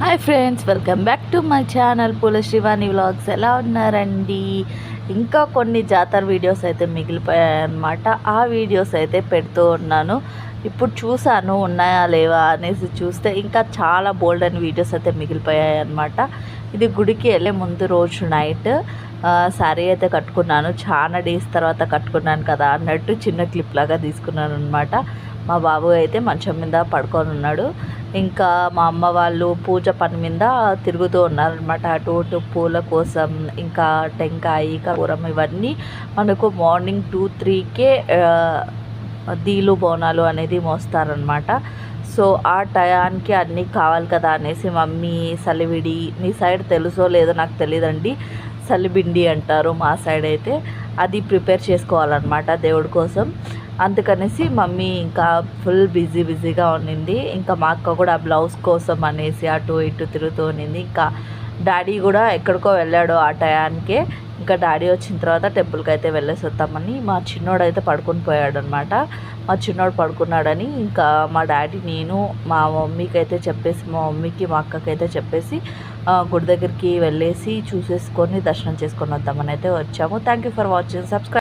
Hi friends welcome back to my channel Poola Srivani vlogs ఎలా ఉన్నారండి? ఇంకా కొన్ని జాతర వీడియోస్ అయితే మిగిలిపోయాయన్నమాట. ఆ వీడియోస్ అయితే పెడుతూ ఉన్నాను. ఇప్పుడు చూశాను ఉన్నాయా లేవా అనేసి చూస్తే ఇంకా చాలా బోల్డ్ అని వీడియోస్ అయితే మిగిలిపోయాయి అనమాట ఇది గుడికి వెళ్ళే ముందు రోజు నైట్ శారీ అయితే కట్టుకున్నాను. చాలా డేస్ తర్వాత కట్టుకున్నాను కదా అన్నట్టు చిన్న క్లిప్ లాగా తీసుకున్నాను అనమాట మా బాబు అయితే మంచం మీద పడుకొని ఉన్నాడు. ఇంకా మా అమ్మ వాళ్ళు పూజ పని మీద తిరుగుతూ ఉన్నారనమాట అటు ఇటు పూల కోసం ఇంకా టెంకాయ కూరం ఇవన్నీ మనకు మార్నింగ్ టూ త్రీకే దీలు బోనాలు అనేది మోస్తారనమాట సో ఆ టయానికి అన్నీ కావాలి కదా అనేసి మమ్మీ సలివిడి మీ సైడ్ తెలుసో లేదో నాకు తెలియదండి సలిబిండి అంటారు మా సైడ్ అయితే. అది ప్రిపేర్ చేసుకోవాలన్నమాట దేవుడి కోసం. అందుకనేసి మమ్మీ ఇంకా ఫుల్ బిజీ బిజీగా ఉండింది. ఇంకా మా అక్క కూడా ఆ బ్లౌజ్ కోసం అనేసి అటు ఇటు తిరుగుతూ ఉండింది. ఇంకా డాడీ కూడా ఎక్కడికో వెళ్ళాడు ఆ టయానికే. ఇంకా డాడీ వచ్చిన తర్వాత టెంపుల్కి అయితే వెళ్ళేసి వస్తామని మా చిన్నోడు అయితే పడుకొని పోయాడు అనమాట మా చిన్నోడు పడుకున్నాడని ఇంకా మా డాడీ నేను మా మమ్మీకి అయితే చెప్పేసి మా మమ్మీకి మా అక్కకి అయితే చెప్పేసి గుడి దగ్గరికి వెళ్ళేసి చూసేసుకొని దర్శనం చేసుకొని వద్దామని అయితే వచ్చాము. Thank you for watching subscribe